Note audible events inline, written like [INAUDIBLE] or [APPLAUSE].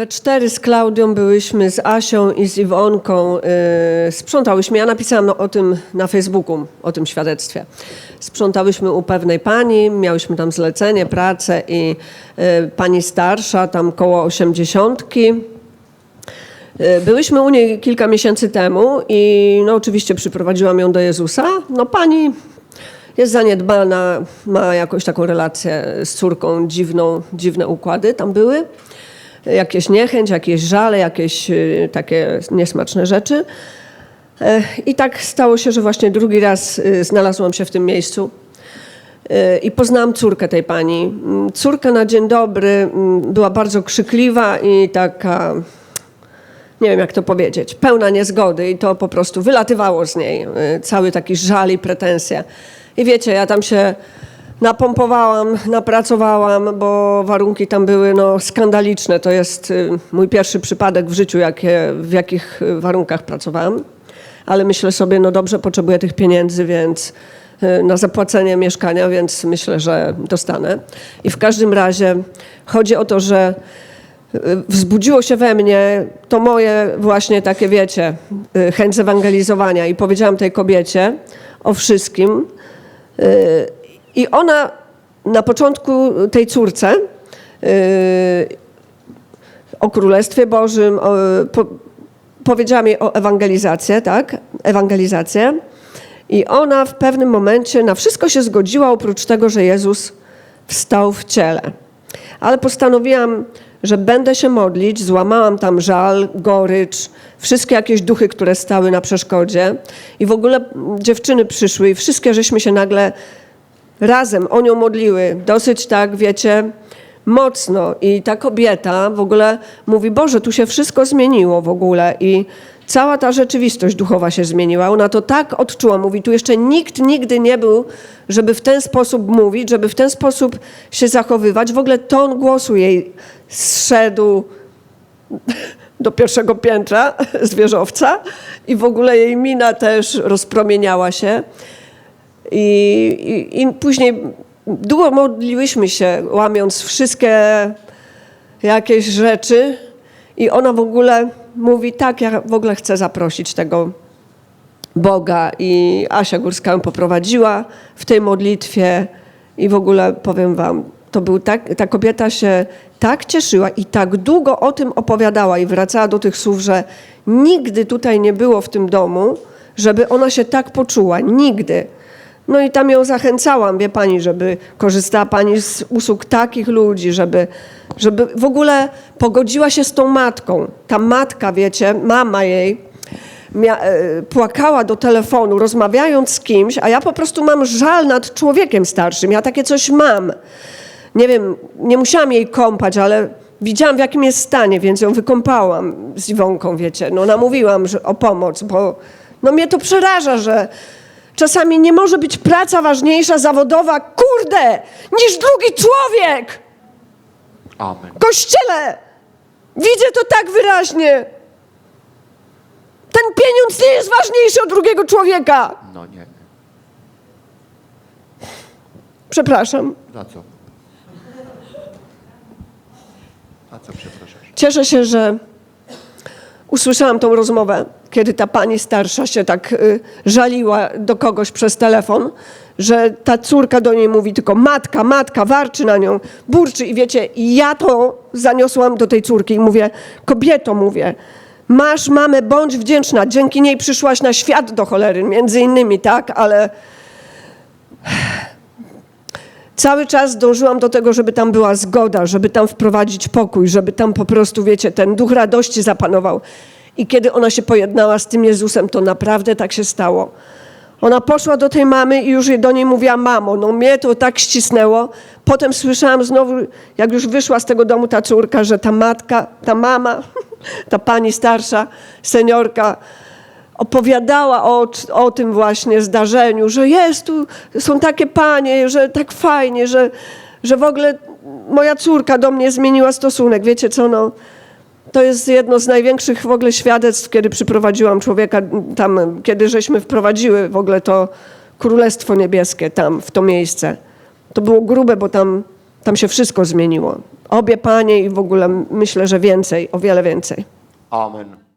We cztery z Klaudią byłyśmy z Asią i z Iwonką. Yy, sprzątałyśmy. Ja napisałam o tym na Facebooku, o tym świadectwie. Sprzątałyśmy u pewnej pani, miałyśmy tam zlecenie, pracę i yy, pani starsza, tam koło osiemdziesiątki. Yy, Byłyśmy u niej kilka miesięcy temu i no, oczywiście przyprowadziłam ją do Jezusa. No pani jest zaniedbana, ma jakąś taką relację z córką, dziwną, dziwne układy tam były. Jakieś niechęć, jakieś żale, jakieś y, takie niesmaczne rzeczy. E, I tak stało się, że właśnie drugi raz y, znalazłam się w tym miejscu. Y, I poznałam córkę tej pani. Mm, Córka na dzień dobry mm, była bardzo krzykliwa i taka, nie wiem jak to powiedzieć, pełna niezgody i to po prostu wylatywało z niej. y, Cały taki żal i pretensje. I wiecie, ja tam się napompowałam, napracowałam, bo warunki tam były no, skandaliczne. To jest y, mój pierwszy przypadek w życiu, w jakich y, warunkach pracowałam. Ale myślę sobie, no dobrze, potrzebuję tych pieniędzy, więc y, na zapłacenie mieszkania, więc myślę, że dostanę. I w każdym razie chodzi o to, że wzbudziło się we mnie to moje właśnie takie, wiecie, chęć zewangelizowania i powiedziałam tej kobiecie o wszystkim. I ona na początku tej córce y, o Królestwie Bożym, powiedziała mi o ewangelizację, tak? Ewangelizację. I ona w pewnym momencie na wszystko się zgodziła, oprócz tego, że Jezus wstał w ciele. Ale postanowiłam, że będę się modlić, złamałam tam żal, gorycz, wszystkie jakieś duchy, które stały na przeszkodzie. I w ogóle dziewczyny przyszły i wszystkie żeśmy się nagle razem o nią modliły. Dosyć tak, wiecie, mocno. I ta kobieta w ogóle mówi, Boże, tu się wszystko zmieniło w ogóle i cała ta rzeczywistość duchowa się zmieniła. Ona to tak odczuła. Mówi, tu jeszcze nikt nigdy nie był, żeby w ten sposób mówić, żeby w ten sposób się zachowywać. W ogóle ton głosu jej zszedł [LAUGHS] do pierwszego piętra [LAUGHS] z wieżowca i w ogóle jej mina też rozpromieniała się. I, i, I później długo modliłyśmy się, łamiąc wszystkie jakieś rzeczy. I ona w ogóle mówi, tak, ja w ogóle chcę zaprosić tego Boga. I Asia Górska ją poprowadziła w tej modlitwie. I w ogóle powiem wam, to był tak, ta kobieta się tak cieszyła i tak długo o tym opowiadała i wracała do tych słów, że nigdy tutaj nie było w tym domu, żeby ona się tak poczuła. Nigdy. No i tam ją zachęcałam, wie pani, żeby korzystała pani z usług takich ludzi, żeby, żeby w ogóle pogodziła się z tą matką. Ta matka, wiecie, mama jej, e, płakała do telefonu, rozmawiając z kimś, a ja po prostu mam żal nad człowiekiem starszym. Ja takie coś mam. Nie wiem, nie musiałam jej kąpać, ale widziałam w jakim jest stanie, więc ją wykąpałam z Iwonką, wiecie. No namówiłam że, o pomoc, bo no mnie to przeraża, że czasami nie może być praca ważniejsza, zawodowa, kurde, niż drugi człowiek Amen. kościele. Widzę to tak wyraźnie. Ten pieniądz nie jest ważniejszy od drugiego człowieka. No nie. Przepraszam. Za co? A co przepraszasz? Cieszę się, że usłyszałam tą rozmowę, kiedy ta pani starsza się tak y, żaliła do kogoś przez telefon, że ta córka do niej mówi tylko matka, matka, warczy na nią, burczy. I wiecie, ja to zaniosłam do tej córki i mówię, kobieto, mówię, masz mamę, bądź wdzięczna, dzięki niej przyszłaś na świat do cholery, między innymi, tak, ale cały czas dążyłam do tego, żeby tam była zgoda, żeby tam wprowadzić pokój, żeby tam po prostu, wiecie, ten duch radości zapanował. I kiedy ona się pojednała z tym Jezusem, to naprawdę tak się stało. Ona poszła do tej mamy i już do niej mówiła, mamo, no mnie to tak ścisnęło. Potem słyszałam znowu, jak już wyszła z tego domu ta córka, że ta matka, ta mama, [LAUGHS] ta pani starsza, seniorka, opowiadała o, o tym właśnie zdarzeniu, że jest tu, są takie panie, że tak fajnie, że, że w ogóle moja córka do mnie zmieniła stosunek. Wiecie co, no, to jest jedno z największych w ogóle świadectw, kiedy przyprowadziłam człowieka tam, kiedy żeśmy wprowadziły w ogóle to Królestwo Niebieskie tam, w to miejsce. To było grube, bo tam, tam się wszystko zmieniło. Obie panie i w ogóle myślę, że więcej, o wiele więcej. Amen.